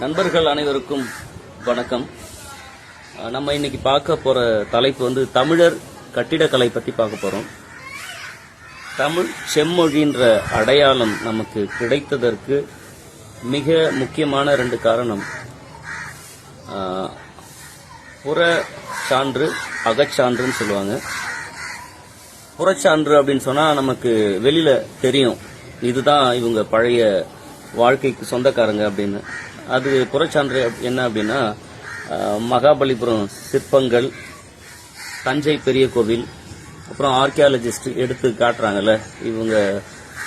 நண்பர்கள் அனைவருக்கும் வணக்கம். நம்ம இன்னைக்கு பார்க்க போற தலைப்பு வந்து தமிழர் கட்டிடக்கலை பத்தி பார்க்க போறோம். தமிழ் செம்மொழின்ற அடையாளம் நமக்கு கிடைத்ததற்கு மிக முக்கியமான ரெண்டு காரணம். புற சான்று அகச்சான்றுன்னு சொல்லுவாங்க. புறச்சான்று அப்படின்னு சொன்னா நமக்கு வெளியில தெரியும். இதுதான் இவங்க பழைய வாழ்க்கைக்கு சொந்தக்காரங்க அப்படின்னு. அது புறச்சான்று என்ன அப்படின்னா மகாபலிபுரம் சிற்பங்கள் தஞ்சை பெரிய கோவில் அப்புறம் ஆர்கியாலஜிஸ்ட் எடுத்து காட்டுறாங்கல்ல இவங்க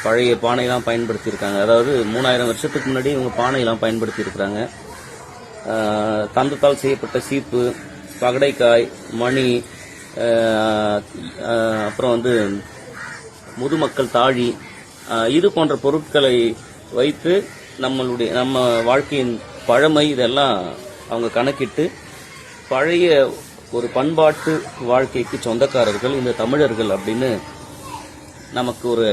பழைய பானையெல்லாம் பயன்படுத்தியிருக்காங்க. அதாவது மூணாயிரம் வருஷத்துக்கு முன்னாடி இவங்க பானையெல்லாம் பயன்படுத்தியிருக்கிறாங்க. தந்தத்தால் செய்யப்பட்ட சீப்பு பகடைக்காய் மணி அப்புறம் வந்து முதுமக்கள் தாழி இது போன்ற பொருட்களை வைத்து நம்மளுடைய நம்ம வாழ்க்கையின் பழமை இதெல்லாம் அவங்க கணக்கிட்டு பழைய ஒரு பண்பாட்டு வாழ்க்கைக்கு சொந்தக்காரர்கள் இந்த தமிழர்கள் அப்படின்னு நமக்கு ஒரு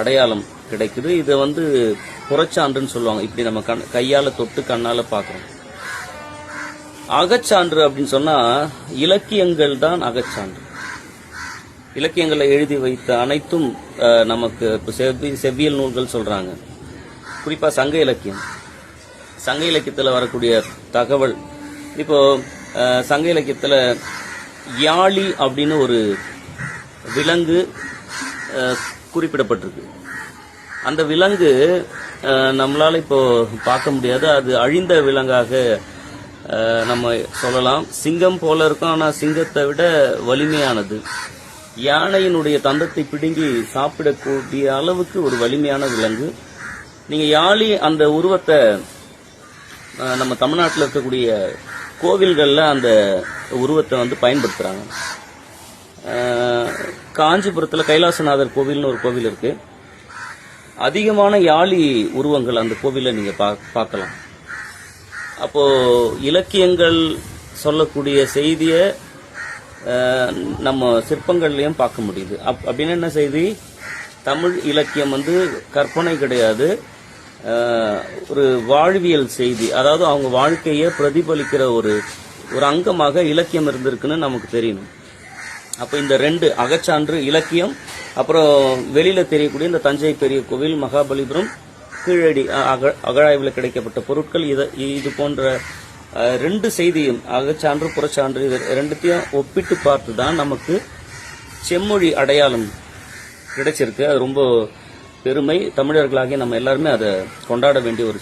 அடையாளம் கிடைக்குது. இதை வந்து புறச்சான்றுன்னு சொல்லுவாங்க. இப்படி நம்ம கண் கையால் தொட்டு கண்ணால் பார்க்குறோம். அகச்சான்று அப்படின்னு சொன்னால் இலக்கியங்கள் தான் அகச்சான்று. இலக்கியங்களை எழுதி வைத்த அனைத்தும் நமக்கு இப்போ செவ்வி செவ்வியல் நூல்கள் சொல்கிறாங்க குறிப்பாக சங்க இலக்கியம். சங்க இலக்கியத்தில் வரக்கூடிய தகவல். இப்போ சங்க இலக்கியத்தில் யாழி அப்படின்னு ஒரு விலங்கு குறிப்பிடப்பட்டிருக்கு. அந்த விலங்கு நம்மளால் இப்போ பார்க்க முடியாது. அது அழிந்த விலங்காக நம்ம சொல்லலாம். சிங்கம் போல இருக்கும் ஆனால் சிங்கத்தை விட வலிமையானது. யானையினுடைய தந்தத்தை பிடுங்கி சாப்பிடக்கூடிய அளவுக்கு ஒரு வலிமையான விலங்கு. நீங்க யாழி அந்த உருவத்தை நம்ம தமிழ்நாட்டில் இருக்கக்கூடிய கோவில்கள்ல அந்த உருவத்தை வந்து பயன்படுத்துறாங்க. காஞ்சிபுரத்தில் கைலாசநாதர் கோவில்னு ஒரு கோவில் இருக்கு. அதிகமான யாழி உருவங்கள் அந்த கோவிலில் நீங்கள் பா- பார்க்கலாம். அப்போ இலக்கியங்கள் சொல்லக்கூடிய செய்தியை நம்ம சிற்பங்கள்லையும் பார்க்க முடியுது. அப்- அப்படின்னு என்ன செய்தி? தமிழ் இலக்கியம் வந்து கற்பனை கிடையாது. ஒரு வாழ்வியல் செய்தி. அதாவது அவங்க வாழ்க்கையை பிரதிபலிக்கிற ஒரு ஒரு அங்கமாக இலக்கியம் இருந்திருக்குன்னு நமக்கு தெரியணும். அப்ப இந்த ரெண்டு அகச்சான்று இலக்கியம் அப்புறம் வெளியில தெரியக்கூடிய இந்த தஞ்சை பெரிய கோவில் மகாபலிபுரம் கீழடி அக- அகழாய்வில் கிடைக்கப்பட்ட பொருட்கள் இதை இது போன்ற ரெண்டு செய்தியும் அகச்சான்று புறச்சான்று இது ரெண்டுத்தையும் ஒப்பிட்டு பார்த்து தான் நமக்கு செம்மொழி அடையாளம் கிடைச்சிருக்கு. அது ரொம்ப பெருமை. தமிழர்களாகிய நம்ம எல்லாருமே அதை கொண்டாட வேண்டிய ஒரு